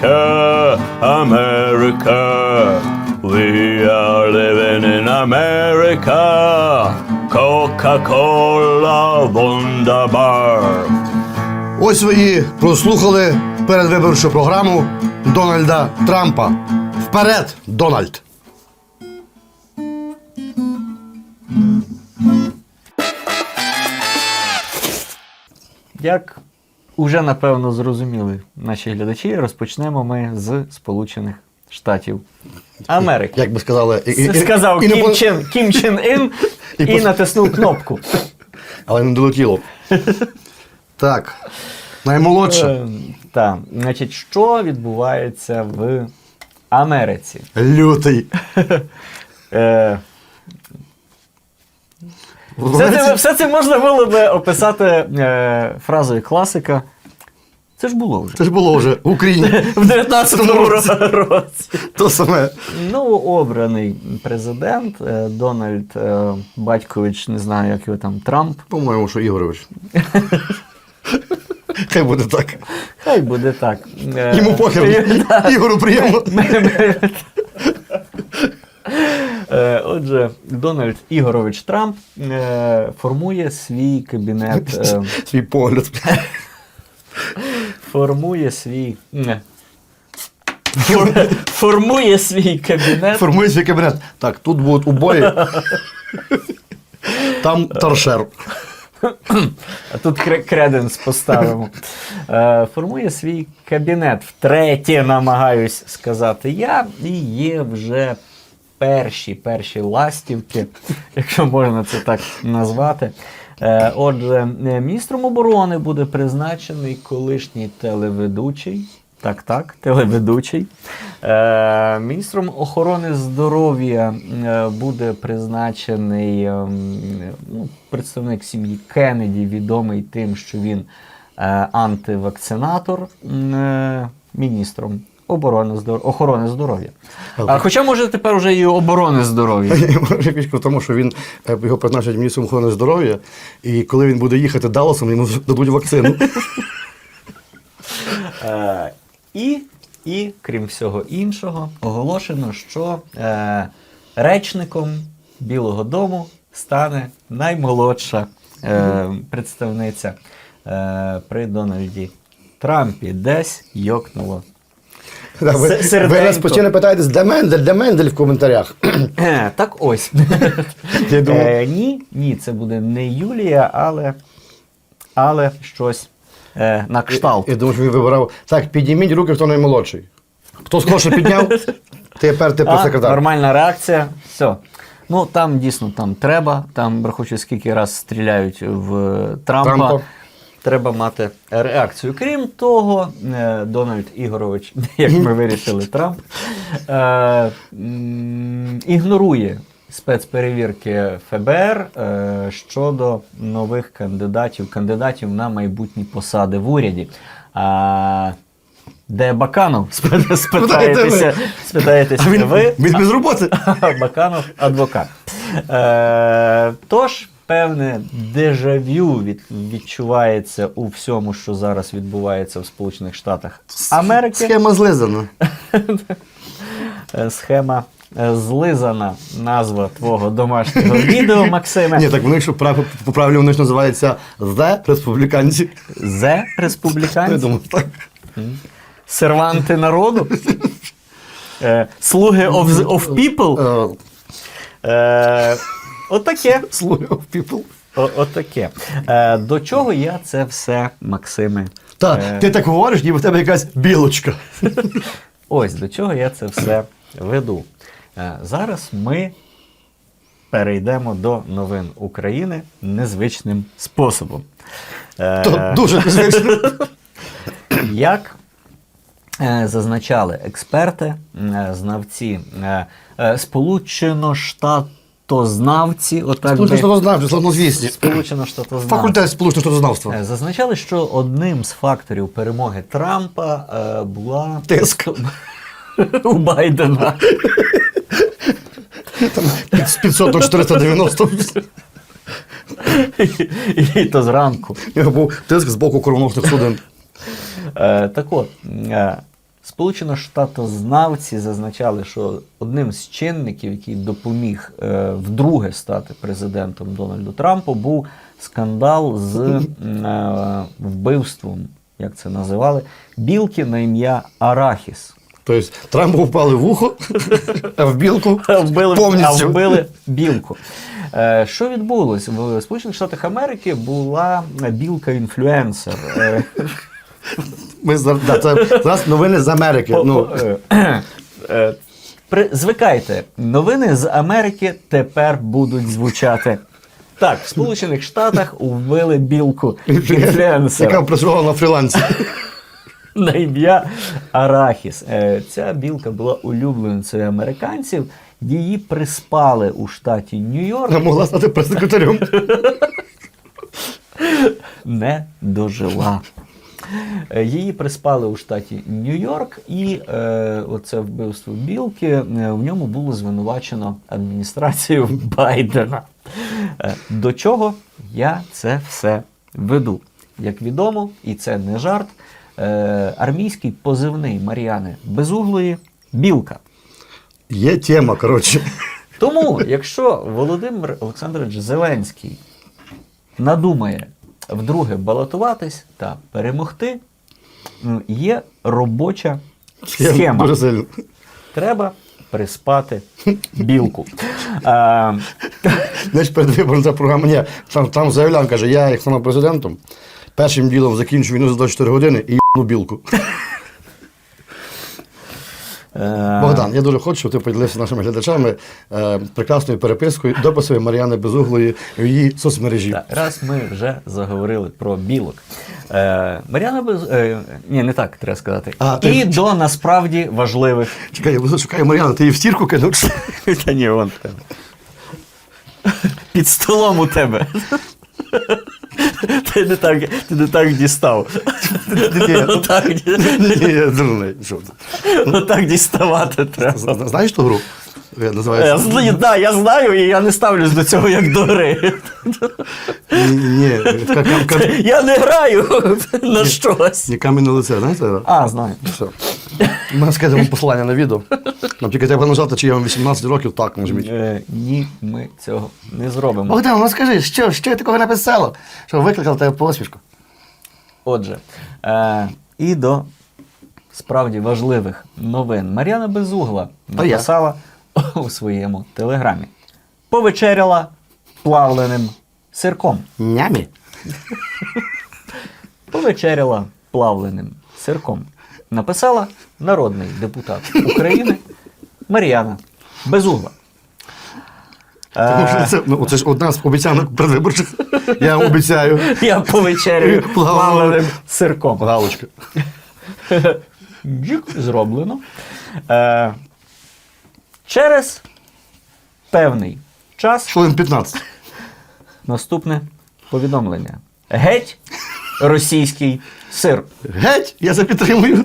America, America. We are living in America. Coca-Cola Wunderbar. Ось ви і прослухали передвиборчу програму Дональда Трампа. Вперед, Дональд! Як уже напевно зрозуміли наші глядачі, розпочнемо ми з Сполучених Штатів Америки. Як би сказали, і, Це сказав і Кім, по- Чен, Кім Чен Ін І і, натиснув кнопку. але не долетіло. Так. Наймолодша. Е, Так, значить, що відбувається в Америці? Лютий. Е, все, це, все це можна було би описати е, фразою класика. Це ж було вже. Це ж було вже в Україні. В 19-му році. То саме. Новообраний президент е, Дональд е, Батькович, не знаю, як його там, Трамп. По-моєму, що Ігорович. Хай буде так. Хай буде так. Е, Йому похер. Ігору приємно. Отже, Дональд Ігорович Трамп е, формує свій кабінет. е, Свій погляд. Формує свій. не. Фор- Формує свій кабінет. Формує свій кабінет. Так, тут будуть убої. Там торшер. А тут креденс поставимо. Е, формує свій кабінет. Втретє намагаюсь сказати я. І є вже перші, перші ластівки, якщо можна це так назвати. Е, Отже, е, міністром оборони буде призначений колишній телеведучий. Так, так, телеведучий. Е, міністром охорони здоров'я е, буде призначений ем, ну, представник сім'ї Кеннеді, відомий тим, що він антивакцинатор, е, міністром оборони здор... охорони здоров'я. А, хоча, може, тепер уже і оборони здоров'я. Може, фішка в тому, що він е, його призначать міністром охорони здоров'я, і коли він буде їхати Далласом, йому дадуть вакцину. Е, і, і, крім всього іншого, оголошено, що е, речником Білого Дому стане наймолодша е, представниця е, при Дональді Трампі. Десь йокнуло. Ви, ви нас постійно питаєтесь, де Мендель, де Мендель в коментарях. Е, так ось. Я думав- Е, ні, ні, це буде не Юлія, але, але щось е, на кшталт. Я думаю, що він вибирав. Так, підніміть руки, хто наймолодший. Хто скорше підняв, тепер ти А, секретар. нормальна реакція. Все. Ну там дійсно там треба. Там рахуючи, скільки раз стріляють в Трампа. Трампа. Треба мати реакцію. Крім того, е, Дональд Ігорович, як ми вирішили, Трамп е, ігнорує спецперевірки ФБР е, щодо нових кандидатів, кандидатів на майбутні посади в уряді. А, де Баканов? Спи- Спитаєтеся, спитаєтеся ви, він без роботи. Баканов адвокат. Е, тож, певне дежавю від, відчувається у всьому, що зараз відбувається в Сполучених Штатах Америки. Схема злизана. Схема е, злизана назва твого домашнього відео, Максиме. Ні, так вони, якщо прав- по правилі вони ж називаються «The республіканці. Я республіканці, думаю, так. серванти народу, е, слуги of, the- of people. Е, Отаке. Слуги of people. Отаке. Е, До чого я це все, Максиме? Так, Е, ти так говориш, ніби в тебе якась білочка. Ось до чого я це все веду. Е, Зараз ми перейдемо до новин України незвичним способом. То дуже незвично. Як зазначали експерти, знавці, е, е, штатознавці, отак Сполучено би- штатознавці, славнозвісні. Сполучено штатознавці. Факультет сполученого штатознавства. Е, Зазначали, що одним з факторів перемоги Трампа е, була Тиск. у Байдена. Там під- підсоток 490. І то зранку. Був тиск з боку кровоносних судин. Е, так от, е, Сполучено-Штатознавці зазначали, що одним з чинників, який допоміг е, вдруге стати президентом Дональду Трампу, був скандал з е, вбивством, як це називали, білки на ім'я Арахіс. Тобто Трампу впали в ухо, а в білку вбили, повністю. А вбили білку. Е, що відбулось? В Сполучених Штатах Америки була білка-інфлюенсер. Е, Ми да, це зараз новини з Америки. Ну, е, е, при- Звикайте, новини з Америки тепер будуть звучати. Так, в Сполучених Штатах вбили білку яка працювала на фрілансі. на ім'я Арахіс. Е, Ця білка була улюбленицею американців. Її приспали у штаті Нью-Йорк. Вона могла стати прес-секретарем. не дожила. Е, Її приспали у штаті Нью-Йорк, і е, оце вбивство білки е, в ньому було звинувачено адміністрацію Байдена. Е, до чого я це все веду? Як відомо, і це не жарт, е, армійський позивний Мар'яни Безуглої білка. Є тема, коротше. Тому, якщо Володимир Олександрович Зеленський надумає вдруге балотуватись та перемогти, є робоча схема. Треба приспати білку. Знаєш, перед вибором ця програма, ні, там, там заявлян каже, я як стану президентом, першим ділом закінчу війну за 24 години і їбну білку. Е, Богдан, я дуже хочу, щоб ти поділився нашими глядачами е, прекрасною перепискою, дописами Мар'яни Безуглої в її соцмережі. Так, раз ми вже заговорили про білок. Е, Мар'яна Без... Е, ні, не так треба сказати. А, ти- І до насправді важливих. Чекай, я шукаю Мар'яну, ти її в стірку кинув? Та ні, вон. Під столом у тебе. Ти не так, ти не так дістав. Ні, отак діставати треба. Знаєш ту гру? Я знаю, да, я знаю, і я не ставлюсь до цього як до гри. Ні, Я не граю на щось. ні, камінне лице, знаєте? А, знаю. Все. У мене скажемо посилання на відео. Нам тільки треба нажати, чи я вам 18 років, так нажміть. Е, ні, ми цього не зробимо. Богдан, ну скажи, що, що я такого написало? Що викликав тебе посмішку? Отже, е, і до справді важливих новин. Мар'яна Безугла я. написала у своєму телеграмі. Повечеряла плавленим сирком. Нямі. Повечеряла плавленим сирком. Написала народний депутат України Мар'яна Безугла. Тому що Е, це, ну, це ж одна з обіцянок передвиборчих. Я обіцяю. я повечеряю плавленим сирком. Галочка. Джик, зроблено. Е, через певний час Хвилин 15. наступне повідомлення. Геть російський сир. Геть, я це підтримую.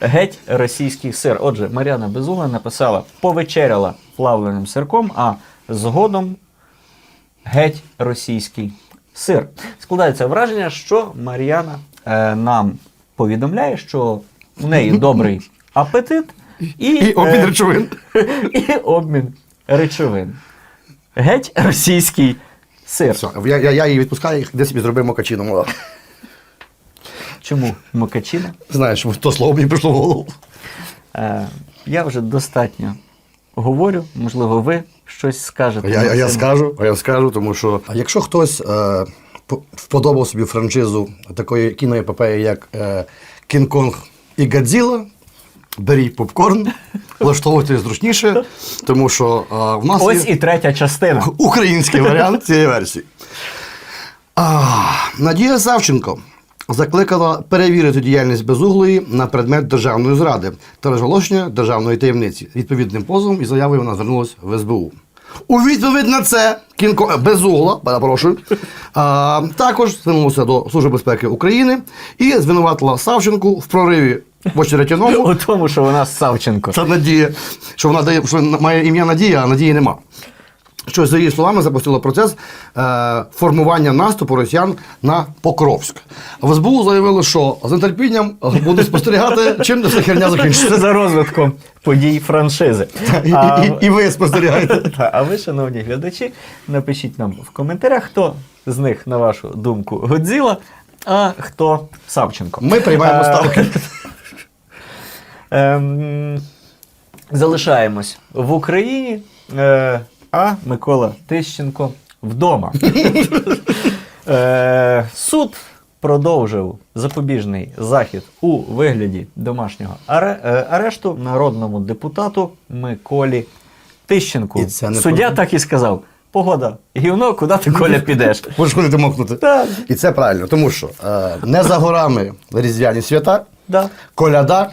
Геть російський сир. Отже, Мар'яна Безугла написала повечеряла плавленим сирком, а згодом геть російський сир. Складається враження, що Мар'яна е, нам повідомляє, що у неї добрий апетит і, І обмін е, речовин. і обмін речовин. Геть російський сир. Все, я, я, я її відпускаю, де собі зробив мокачино. мала. Чому Мокачина? Знаєш, то слово мені прийшло в голову. Е, я вже достатньо говорю, можливо, ви щось скажете. Я, я скажу, а я скажу, тому що а якщо хтось е, вподобав собі франшизу такої кіноепопеї, як е, Кінг-Конг і Гадзіла, беріть попкорн, влаштовуйте зручніше, тому що е, в нас Ось є і третя частина. український варіант цієї версії. А, Надія Савченко закликала перевірити діяльність безуглої на предмет державної зради та розголошення державної таємниці. Відповідним позовом і заявою вона звернулася в СБУ. У відповідь на це кінко безугла, перепрошую, а, також звернулася до Служби безпеки України і звинуватила Савченку в прориві в очеретяному У тому, що вона Савченко. та Надія, що вона дає, що має ім'я Надія, а Надії нема. що за її словами запустило процес е, формування наступу росіян на Покровськ. В СБУ заявили, що з нетерпінням будуть спостерігати, чим ця херня закінчиться. За розвитком подій франшизи. І, А- і, і ви спостерігаєте. Та, а ви, шановні глядачі, напишіть нам в коментарях, хто з них, на вашу думку, Годзіла, а хто Савченко. Ми приймаємо Е, ставки. Ем, залишаємось в Україні, е, а Микола Тищенко вдома. Е, суд продовжив запобіжний захід у вигляді домашнього аре- е, арешту народному депутату Миколі Тищенку. Суддя так і сказав: погода, гівно, куди ти Коля підеш? Будеш ходити мокнути. І це правильно, тому що е, не за горами різдвяні свята, Да. коляда.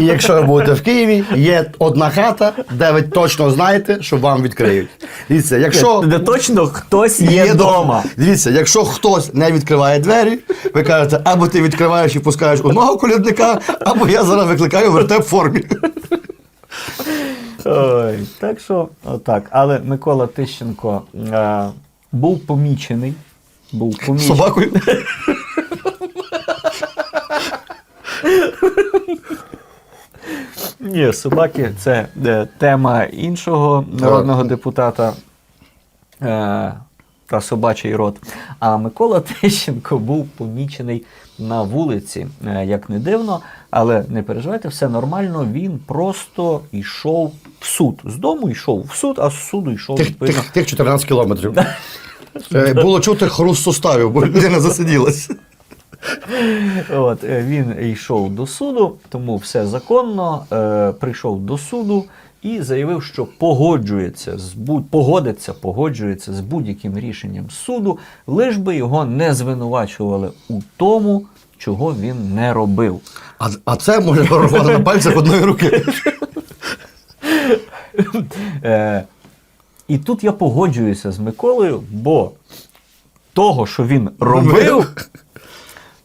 І якщо ви будете в Києві, є одна хата, де ви точно знаєте, що вам відкриють. Дивіться, якщо Де точно хтось є вдома. Дивіться, якщо хтось не відкриває двері, ви кажете, або ти відкриваєш і пускаєш одного колядника, або я зараз викликаю вертеп в формі. Ой, так що, отак. Але Микола Тищенко е, був помічений. Був помічений. собакою. Ні, собаки це е, тема іншого народного депутата е, та собачий рот. А Микола Тищенко був помічений на вулиці, е, як не дивно, але не переживайте, все нормально. Він просто йшов в суд. З дому йшов в суд, а з суду йшов Тих, відповідно. тих, тих 14 кілометрів. Е, Було чути хруст суставів, бо людина засиділась. От, е, він йшов до суду, тому все законно. Е, прийшов до суду і заявив, що погоджується з будь погодиться, погоджується з будь-яким рішенням суду, лиш би його не звинувачували у тому, чого він не робив. А, а це може рвати на пальцях одної руки. Е, і тут я погоджуюся з Миколою, бо того, що він робив,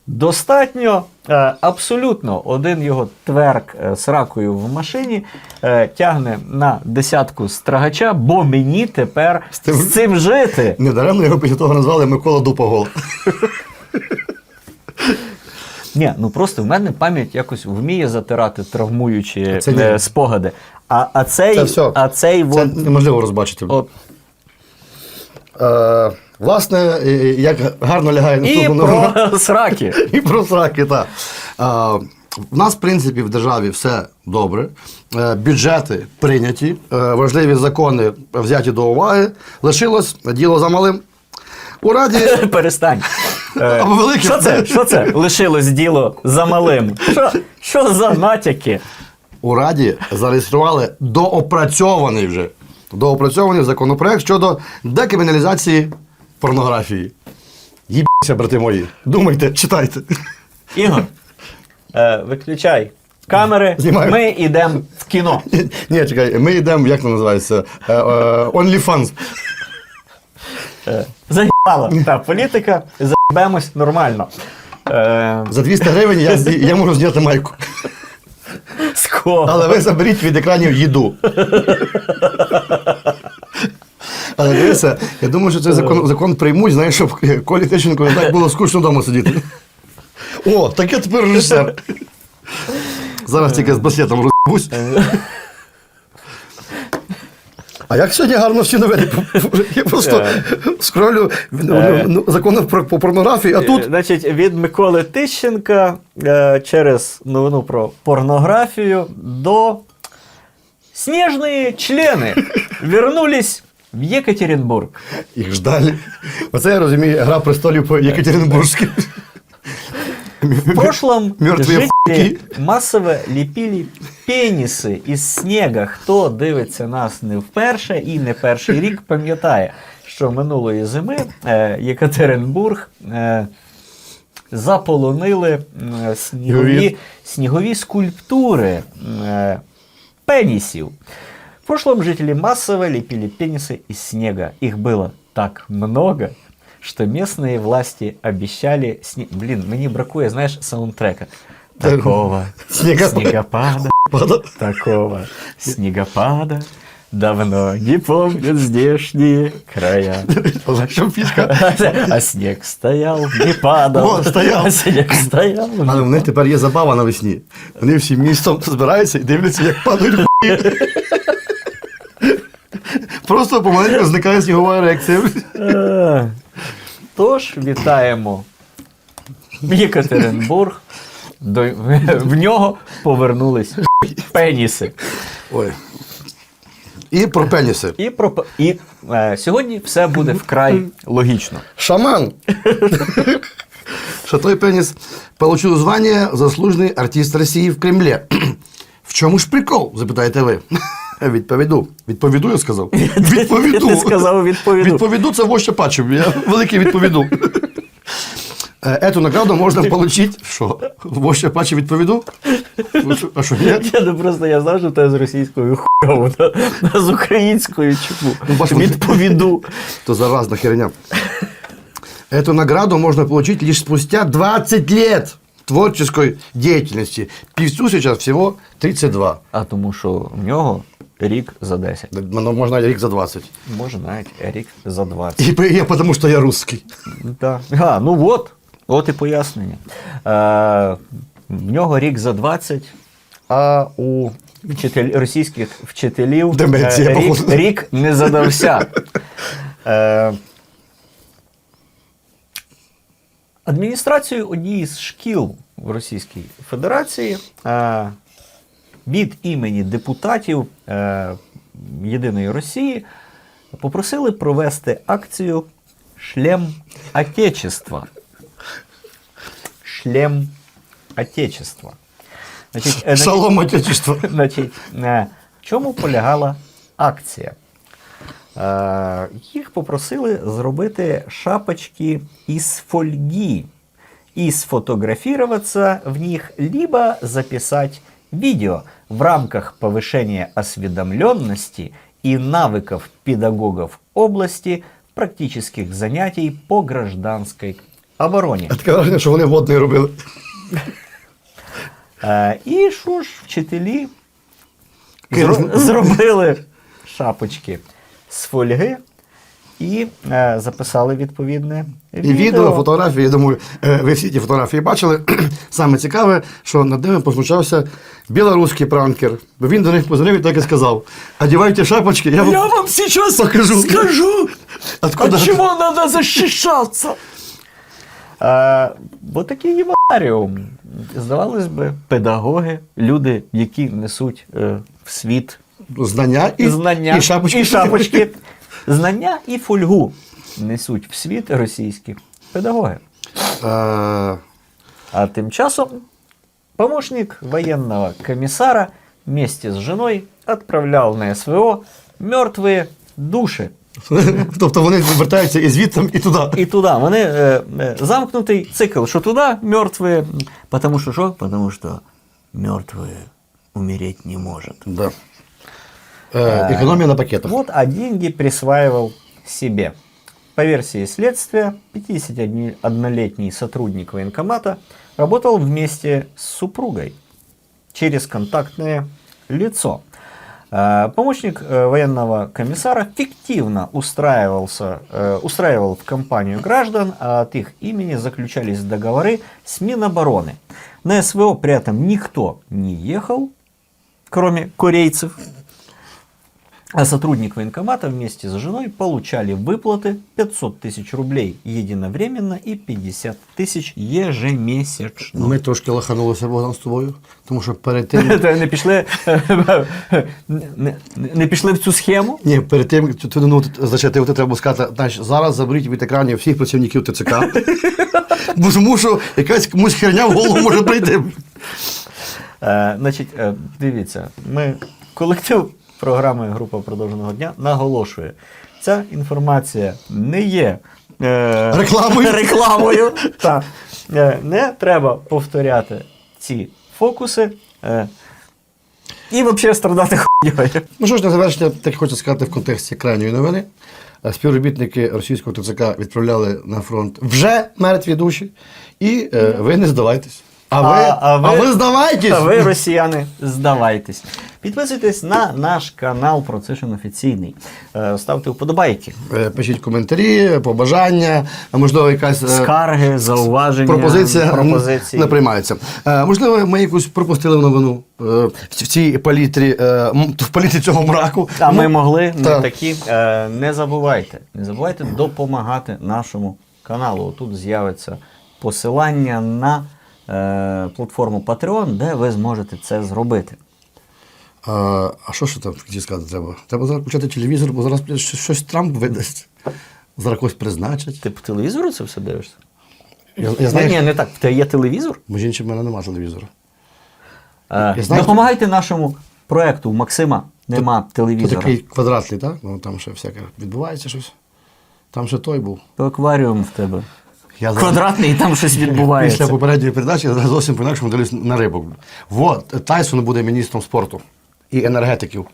достатньо е, абсолютно один його тверк е, з ракою в машині е, тягне на десятку страгача, бо мені тепер з, тим- цим жити. Недаремно його після того назвали Микола Дупогол. Ні, ну просто в мене пам'ять якось вміє затирати травмуючі Це спогади. А, а цей, Це все. а цей Це от, неможливо розбачити. от Е, власне, як гарно лягає і наступного про сраки. І про сраки, так. В нас, в принципі, в державі все добре. Е, бюджети прийняті, е, важливі закони взяті до уваги. Лишилось діло за малим. У Раді Перестань. Е. Що це? Що це? Лишилось діло за малим. Що, що за натяки? у Раді зареєстрували доопрацьований вже доопрацьований законопроект щодо декриміналізації порнографії. Їбіться, брати мої. Думайте, читайте. Ігор, е, виключай камери. Знімаю. Ми йдемо в кіно. Ні, чекай, ми йдемо, як це називається? Е, е, OnlyFans. Е, Заїбала та політика, заїбемось нормально. Е, За 200 гривень я, я можу зняти майку. з кого? Але ви заберіть від екранів їду. Але дивися, я думаю, що цей закон, закон приймуть, знаєш, щоб Колі Тищенко не так було скучно вдома сидіти. О, так я тепер режисер. Зараз тільки з басетом розбусь. А як сьогодні гарно всі новини? Я просто скролю ну, ну, закони про по порнографії, а Е, тут Значить, від Миколи Тищенка е, через новину про порнографію до снежные члены вернулись в Екатеринбург. їх ждали. Оце я розумію, гра престолів по Єкатеринбурзьки. В прошлом Мертвые жители массово ліпили пеніси із снега. Хто дивиться нас не вперше і не перший рік, пам'ятає, що минулої зими Єкатеринбург е, заполонили е, снігові, Снігові. снігові скульптури е, пенисів. В прошлом жители массово лепили пенисы из снега. Их было так много, что местные власти обещали... Сне... Блин, мне бракує, знаешь, саундтрека. Такого Снегопада. снегопада, Пада. такого снегопада давно не помнят здешние края. Але що фішка? А снег стоял, не падал. О, стоял. А снег стоял. Але в них тепер є забава навесні. Вони всі містом збираються і дивляться, як падають хуї. Просто помаленьку зникає снігова реакція. Е, Тож вітаємо Єкатеринбург. До, в нього повернулись пеніси. Ой. І про пеніси. І, про, і е, сьогодні все буде вкрай логічно. Шаман. Что той пенис получил звание «Заслуженный артист России в Кремле». В чому ж прикол? запитаєте ви. Відповіду. Відповіду, я сказав. Відповіду. Ти сказав відповіду. Відповіду це вождь Апачев. Я великий відповіду. Е, Эту награду можна отримати. Що? Вождь Апачев відповіду? А що, ні? Я не просто я знав, що те з російською хуйово, та з українською чому. Ну. Відповіду. То заразна херня. Эту награду можно получить лишь спустя 20 лет творческой деятельности. Певцу сейчас всего 32. А тому що в нього рік за 10. Ну, можно рік за 20. Може навіть рік за 20. И я потому что я русский. Да. А, ну от, от і пояснення. Е, в нього рік за 20, а у вчитель, російських вчителів Деменція, е, рік, походу. рік не задався. Е, адміністрацією однієї з шкіл в Російській Федерації е, від імені депутатів е, Єдиної Росії попросили провести акцію Шлем Отечества. Шлем Отечества. Значить, е, Шалом Отечества. Значить, е, в чому полягала акція? Е, Їх попросили зробити шапочки із фольги и сфотографироваться в них, либо записать видео в рамках повышения осведомленности и навыков педагогов области практических занятий по гражданской обороне. А таке враження, що вони водний робили. Е, і що ж, вчителі зро- зробили шапочки з фольги і е, записали відповідне І відео, фотографії, я думаю, е, ви всі ті фотографії бачили. Саме цікаве, що над ними позмучався білоруський пранкер. Бо він до них позвонив і так і сказав: одівайте шапочки, я вам, Я вам сейчас покажу. скажу, Откуда? от чего надо защищаться. Е, бо такий єваріум. Здавалось би, педагоги, люди, які несуть е, в світ Знання і, знання і шапочки. і шапочки. Знання і фольгу несуть в світ російські педагоги. Е, А тем часом помощник военного комиссара вместе с женой отправлял на СВО мертвые души. Тобто вони вертаються і звідти, і туди. І туди. Вони е, е, замкнутий цикл, що туди мертві. Потому що що? Потому що мертві умереть не может. Да. Е, економія на пакетах. Вот, а деньги присваивал себе. По версии следствия, 51-летний сотрудник военкомата работал вместе с супругой через контактное лицо. Э, Помощник э, военного комиссара фиктивно устраивался, э, устраивал в компанию граждан, а от их имени заключались договоры с Минобороны. На СВО при этом никто не ехал, кроме корейцев. А сотрудник военкомата вместе с женой получали выплаты 500 тысяч рублей единовременно и 50 тысяч ежемесячно. Ми трошки лаханулися Богдан з тобою, тому що перед тим. Та Не пішли, не, не- не пішли в цю схему? Ні, перед тим, як ти ну, зачати, ти треба сказати, знаєш, зараз заберіть від екранів всіх працівників ТЦК. Бо тому що якась комусь херня в голову може прийти. Е, значить, е, дивіться, ми колектив програми Група продовженого дня наголошує, ця інформація не є е, Рекламою. рекламою та, е, не треба повторяти ці фокуси. Е, і взагалі страдати хуйньою. Ну що ж, на завершення, так хочу сказати в контексті крайньої новини. Е, Співробітники російського ТЦК відправляли на фронт вже мертві душі, і е, ви не здавайтесь. А ви, а ви, здавайтесь! А ви, росіяни, здавайтесь. Підписуйтесь на наш канал Процишин офіційний. Е, Ставте вподобайки. Е, Пишіть коментарі, побажання, можливо, якась е, Скарги, зауваження, пропозиція пропозиції. не приймається. Можливо, ми якусь пропустили новину в цій палітрі, в палітрі цього мраку. А ми Ну, могли не так. такі. Не забувайте, не забувайте допомагати нашому каналу. Тут з'явиться посилання на платформу Patreon, де ви зможете це зробити. А, а що ж там хотів сказати треба? Треба зараз включати телевізор, бо зараз щось, Трамп видасть. Зараз когось призначать. Ти по телевізору це все дивишся? Я, я знаю, Ні, ні, не так. В тебе є телевізор? Між іншим, в мене немає телевізора. Е, Я знаю, допомагайте нашому проекту. У Максима нема Тут телевізора. такий квадратний, так? Ну там ще всяке відбувається щось. Там ще той був. То акваріум в тебе. Я Квадратний, і там щось відбувається. Після попередньої передачі я зовсім по-інакшому дивлюсь на рибок. Вот, Тайсон буде міністром спорту і енергетиків.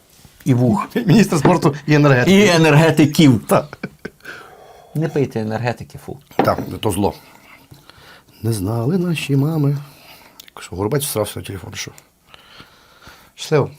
І вух. Міністр спорту і енергетиків. І енергетиків. Так. Не пийте енергетики, фу. Так, то зло. Не знали наші мами. Що, Горбач всрався на телефон, що? Щасливо.